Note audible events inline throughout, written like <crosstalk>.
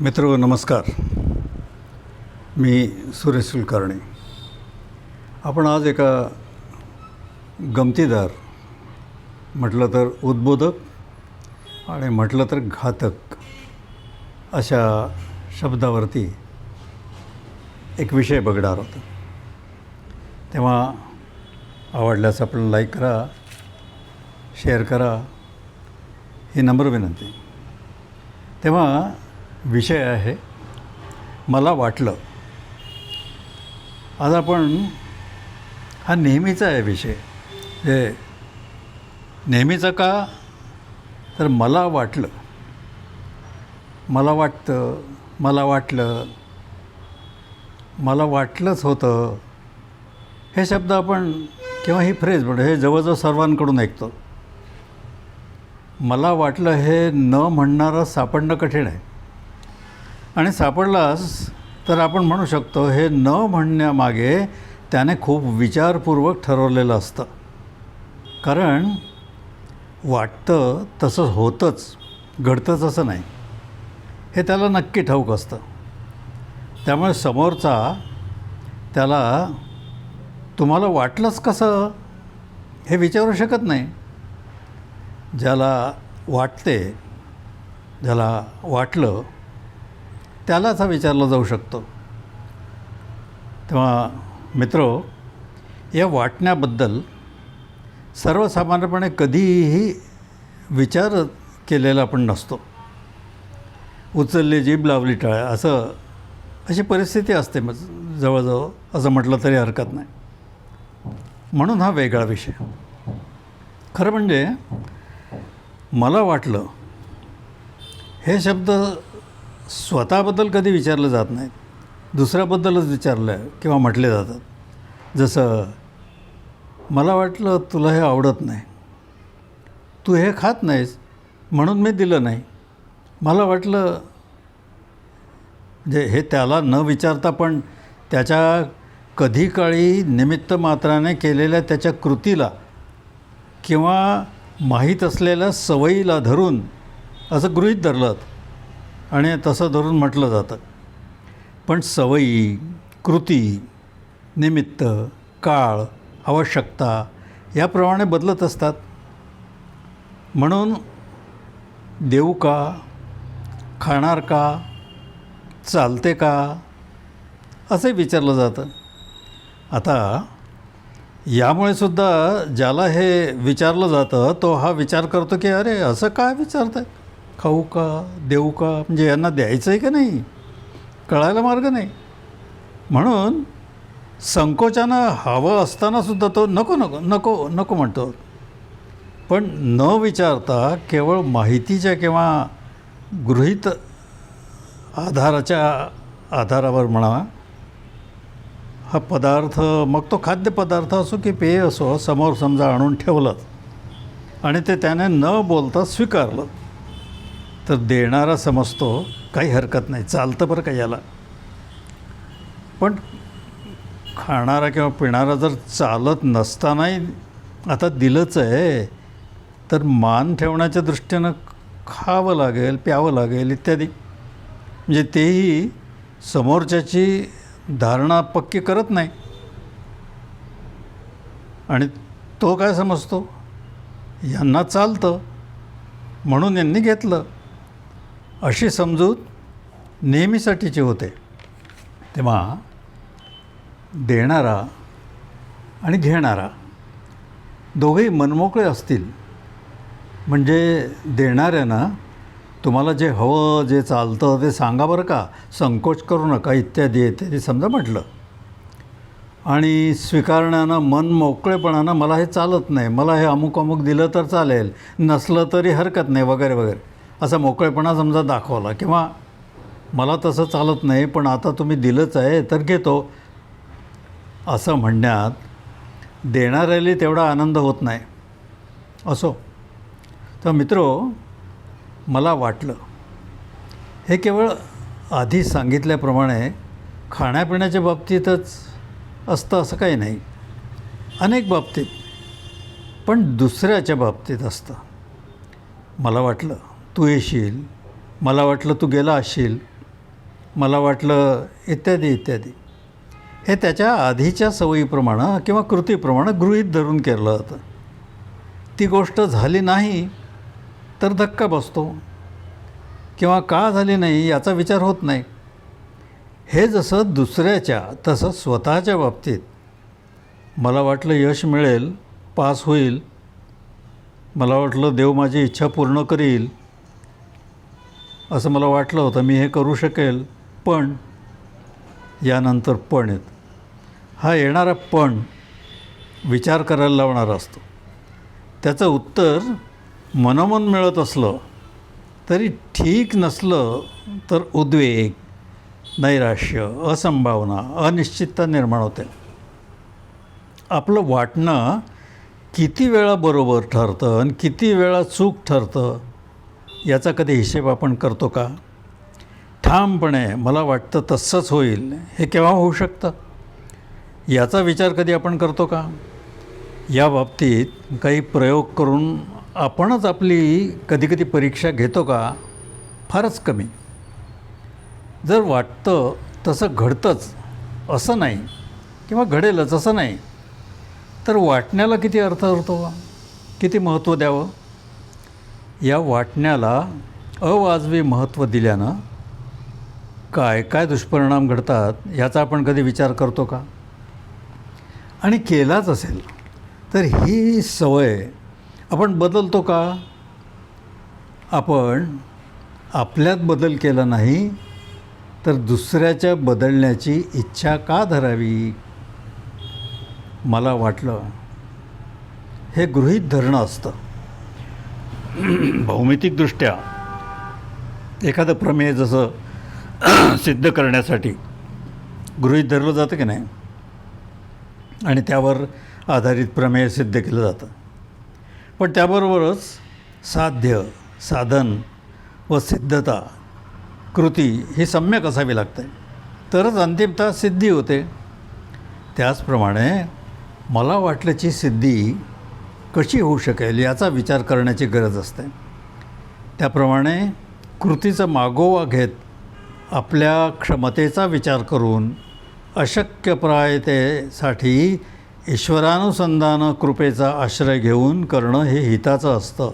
मित्र नमस्कार. मी सुरेश कुलकर्णी. आपण आज एका गमतीदार म्हटलं तर उद्बोधक आणि म्हटलं तर घातक अशा शब्दावरती एक विषय बघणार होतो. तेव्हा आवडल्यास आपण लाईक करा शेअर करा ही नम्र विनंती. तेव्हा विषय आहे. मला वाटलं. आज आपण हा नेहमीचा आहे विषय. हे नेहमीचा का? तर मला वाटलं. मला वाटतं मला वाटलं मला वाटलंच होतं. हे शब्द आपण किंवा ही फ्रेज म्हणतो हे जवळजवळ सर्वांकडून ऐकतो. मला वाटलं हे न म्हणणारं सापडणं कठीण आहे. आणि सापडलास तर आपण म्हणू शकतो हे न म्हणण्यामागे त्याने खूप विचारपूर्वक ठरवलेलं असतं. कारण वाटतं तसं होतंच घडतंच असं नाही. हे त्याला नक्की ठाऊक असतं. त्यामुळे समोरचा त्याला तुम्हाला वाटलंच कसं? हे विचारू शकत नाही. ज्याला वाटते ज्याला वाटलं त्यालाच हा विचारला जाऊ शकतो. तेव्हा मित्रो या वाटण्याबद्दल सर्वसामान्यपणे कधीही विचार केलेला आपण नसतो. उचलली जीभ लावली टाळ्या असं अशी परिस्थिती असते मग जवळजवळ असं म्हटलं तरी हरकत नाही. म्हणून हा वेगळा विषय. खरं म्हणजे मला वाटलं हे शब्द स्वतःबद्दल कधी विचारलं जात नाहीत. दुसऱ्याबद्दलच विचारलं किंवा म्हटले जातात. जसं मला वाटलं तुला हे आवडत नाही. तू हे खात नाहीस म्हणून मी दिलं नाही. मला वाटलं म्हणजे हे त्याला न विचारता पण त्याच्या कधी काळी निमित्त मात्राने केलेल्या त्याच्या कृतीला किंवा माहीत असलेल्या सवयीला धरून असं गृहीत धरलं आणि तसं धरून म्हटलं जातं. पण सवयी कृती निमित्त काळ आवश्यकता याप्रमाणे बदलत असतात. म्हणून देऊ का खाणार का चालते का असे विचारलं जातं. आता यामुळे सुद्धा ज्याला हे विचारलं जातं तो हा विचार करतो की अरे असं काय विचारत आहे खाऊ का देऊ का म्हणजे यांना द्यायचं आहे का नाही? कळायला मार्ग नाही. म्हणून संकोचानं हवं असतानासुद्धा तो नको नको नको नको म्हणतो. पण न विचारता केवळ माहितीच्या किंवा गृहीत आधाराच्या आधारावर म्हणा हा पदार्थ मग तो खाद्यपदार्थ असो की पेय असो समोर समजा आणून ठेवलं आणि ते त्याने न बोलता स्वीकारलं. तर देणारा समजतो काही हरकत नाही. चालतं बरं का याला. पण खाणारा किंवा पिणारा जर चालत नसतानाही आता दिलंच आहे तर मान ठेवण्याच्या दृष्टीनं खावं लागेल प्यावं लागेल इत्यादी. म्हणजे तेही समोरच्याची धारणा पक्की करत नाही. आणि तो काय समजतो? यांना चालतं. म्हणून यांनी घेतलं. अशी समजूत नेहमीसाठीची होते. तेव्हा देणारा आणि घेणारा दोघेही मनमोकळे असतील. म्हणजे देणाऱ्यानं तुम्हाला जे हवं जे चालतं ते सांगा बरं का? संकोच करू नका इत्यादी इत्यादी समजा म्हटलं. आणि स्वीकारण्यानं मन मोकळेपणानं मला हे चालत नाही. मला हे अमुक अमुक दिलं तर चालेल. नसलं तरी हरकत नाही वगैरे वगैरे. असा मोकळेपणा समजा दाखवला किंवा मला तसं चालत नाही पण आता तुम्ही दिलंच आहे तर घेतो. असं म्हणण्यात देणाऱ्याला तेवढा आनंद होत नाही. असो. तर मित्रो मला वाटलं हे केवळ आधी सांगितल्याप्रमाणे खाण्यापिण्याच्या बाबतीतच असतं असं काही नाही. अनेक बाबतीत पण दुसऱ्याच्या बाबतीत असतं. मला वाटलं तू येशील मला वाटलं तू गेला असशील मला वाटलं इत्यादी इत्यादी. हे त्याच्या आधीच्या सवयीप्रमाणे किंवा कृतीप्रमाणे गृहीत धरून केलं जातं ती गोष्ट झाली नाही तर धक्का बसतो. किंवा का झाली नाही याचा विचार होत नाही. हे जसं दुसऱ्याच्या तसं स्वतःच्या बाबतीत. मला वाटलं यश मिळेल पास होईल. मला वाटलं देव माझी इच्छा पूर्ण करील. असं मला वाटलं होतं मी हे करू शकेल पण यानंतर पण येत. हा येणारा पण विचार करायला लावणारा असतो. त्याचं उत्तर मनोमन मिळत असलं तरी ठीक नसलं तर उद्वेग नैराश्य असंभावना अनिश्चितता निर्माण होते. आपलं वाटणं किती वेळा बरोबर ठरतं आणि किती वेळा चूक ठरतं याचा कधी हिशेब आपण करतो का? ठामपणे मला वाटतं तसंच होईल. हे केव्हा होऊ शकतं? याचा विचार कधी आपण करतो का? या बाबतीत काही प्रयोग करून आपणच आपली कधीकधी परीक्षा घेतो का? फारच कमी. जर वाटतं तसं घडतंच असं नाही किंवा घडेलच असं नाही तर वाटण्याला किती अर्थ होतो? किती महत्त्व द्यावं? या वाटण्याला अवाजवी महत्त्व दिल्यानं काय काय दुष्परिणाम घडतात याचा आपण कधी विचार करतो का? आणि केलाच असेल तर ही सवय आपण बदलतो का? आपण आपल्यात बदल केला नाही तर दुसऱ्याच्या बदलण्याची इच्छा का धरावी? मला वाटलं हे गृहीत धरणं असतं. <clears throat> भौमितिकदृष्ट्या एखादं प्रमेय जसं <clears throat> सिद्ध करण्यासाठी गृहीत धरलं जातं की नाही? आणि त्यावर आधारित प्रमेय सिद्ध केलं जातं. पण त्याबरोबरच साध्य साधन व सिद्धता कृती ही सम्यक असावी लागते. तरच अंतिमतः सिद्धी होते. त्याचप्रमाणे मला वाटल्याची सिद्धी कशी होऊ शकेल याचा विचार करण्याची गरज असते. त्याप्रमाणे कृतीचा मागोवा घेत आपल्या क्षमतेचा विचार करून अशक्यप्रायतेसाठी ईश्वरानुसंधान कृपेचा आश्रय घेऊन करणं हे हिताचं असतं.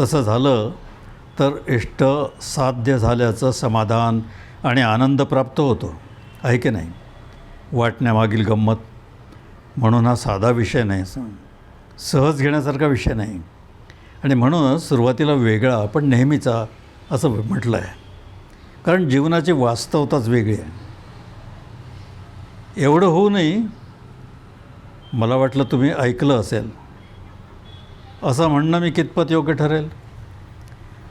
तसं झालं तर इष्ट साध्य झाल्याचं समाधान आणि आनंद प्राप्त होतो आहे की नाही? वाटण्यामागील गंमत म्हणून हा साधा विषय नाही. सहज घेण्यासारखा विषय नाही. आणि म्हणूनच सुरुवातीला वेगळा पण नेहमीचा असं म्हटलं आहे कारण जीवनाची वास्तवताच वेगळी आहे. एवढं होऊनही मला वाटलं तुम्ही ऐकलं असेल. असं म्हणणं मी कितपत योग्य ठरेल?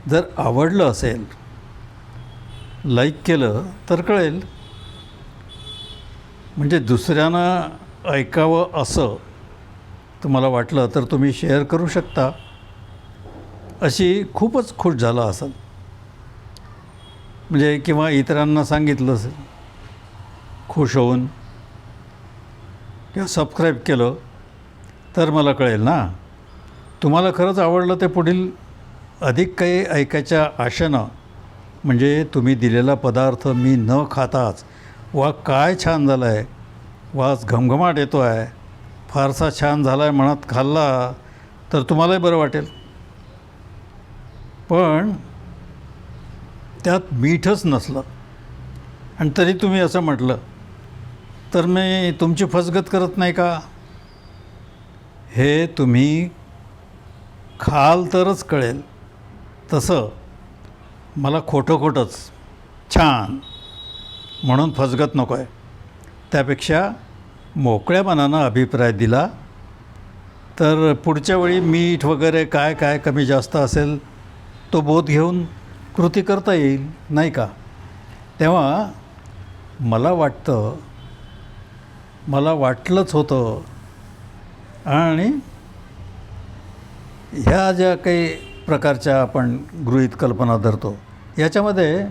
जर आवडलं असेल लाईक केलं तर कळेल. म्हणजे दुसऱ्यांना ऐकावं असं तुम्हाला वाटलं तर तुम्ही शेअर करू शकता. अशी खूपच खुश झाला असाल. म्हणजे किंवा इतरांना सांगितलं असेल. खुश होऊन. किंवा सबस्क्राईब केलं. तर मला कळेल ना. तुम्हाला खरंच आवडलं ते पुढील अधिक काही ऐकायच्या आशेनं. म्हणजे तुम्ही दिलेला पदार्थ मी न खाताच. वा काय छान झालं आहे वास घमघमाट येतो आहे फारसा छान झाला आहे म्हणत खाल्ला तर तुम्हालाही बरं वाटेल. पण त्यात मीठच नसलं. आणि तरी तुम्ही असं म्हटलं तर मी तुमची फसगत करत नाही का? हे तुम्ही खाल तरच कळेल. तसं मला खोटं खोटंच छान म्हणून फसगत नको आहे त्यापेक्षा मोकळ्या मनानं अभिप्राय दिला. तर पुढच्या वेळी मीठ वगैरे काय काय कमी जास्त असेल तो बोध घेऊन कृती करता येईल नाही का? तेव्हा मला वाटतं मला वाटलंच होतं आणि ह्या ज्या काही प्रकारच्या आपण गृहीत कल्पना धरतो याच्यामध्ये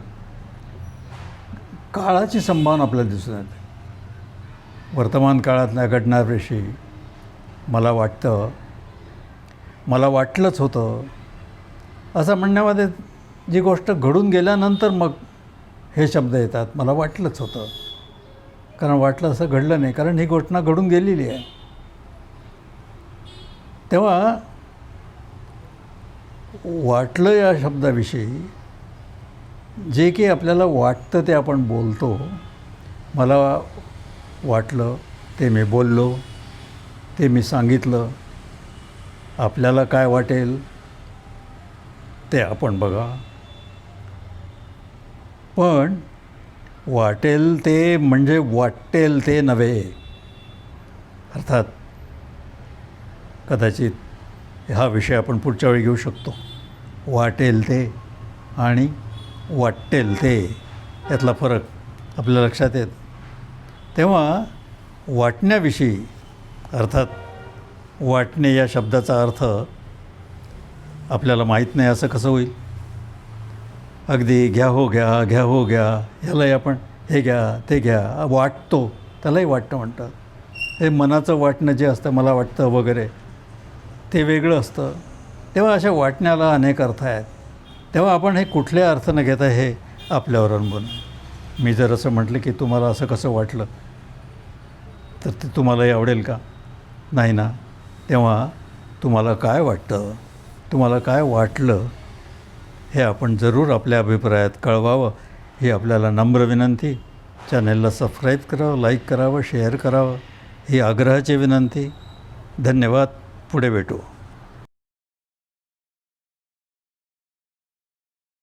काळाची संभावना आपल्याला दिसून येते. वर्तमान काळातल्या घटनाविषयी मला वाटतं मला वाटलंच होतं. असं म्हणण्यामध्ये जी गोष्ट घडून गेल्यानंतर मग हे शब्द येतात. मला वाटलंच होतं. कारण वाटलं असं घडलं नाही. कारण ही घटना घडून गेलेली आहे. तेव्हा वाटलं या शब्दाविषयी जे की आपल्याला वाटतं ते आपण बोलतो. मला वाटलं ते मी बोललो ते मी सांगितलं. आपल्याला काय वाटेल ते आपण बघा. पण वाटेल ते म्हणजे वाटेल ते नव्हे. अर्थात कदाचित हा विषय आपण पुढच्या वेळी घेऊ शकतो. वाटेल ते आणि वाटेल ते. यातला फरक आपल्या लक्षात येत तेव्हा वाटण्याविषयी अर्थात वाटणे या शब्दाचा अर्थ आपल्याला माहीत नाही असं कसं होईल? अगदी घ्या हो घ्या घ्या हो घ्या ह्यालाही आपण हे घ्या ते घ्या वाटतो त्यालाही वाटतं म्हणतात. हे मनाचं वाटणं जे असतं मला वाटतं वगैरे ते वेगळं असतं. तेव्हा अशा वाटण्याला अनेक अर्थ आहेत. तेव्हा आपण हे कुठल्या अर्थ न घेता हे आपल्यावर अवलंबून मी जर असं म्हटलं की तुम्हाला असं कसं वाटलं तर ते तुम्हालाही आवडेल का? नाही ना. तेव्हा तुम्हाला काय वाटतं? तुम्हाला काय वाटलं? हे आपण जरूर आपल्या अभिप्रायात कळवावं. ही आपल्याला नम्र विनंती. चॅनेलला सबस्क्राईब करावं लाईक करावं शेअर करावं. ही आग्रहाची विनंती. धन्यवाद. पुढे भेटू.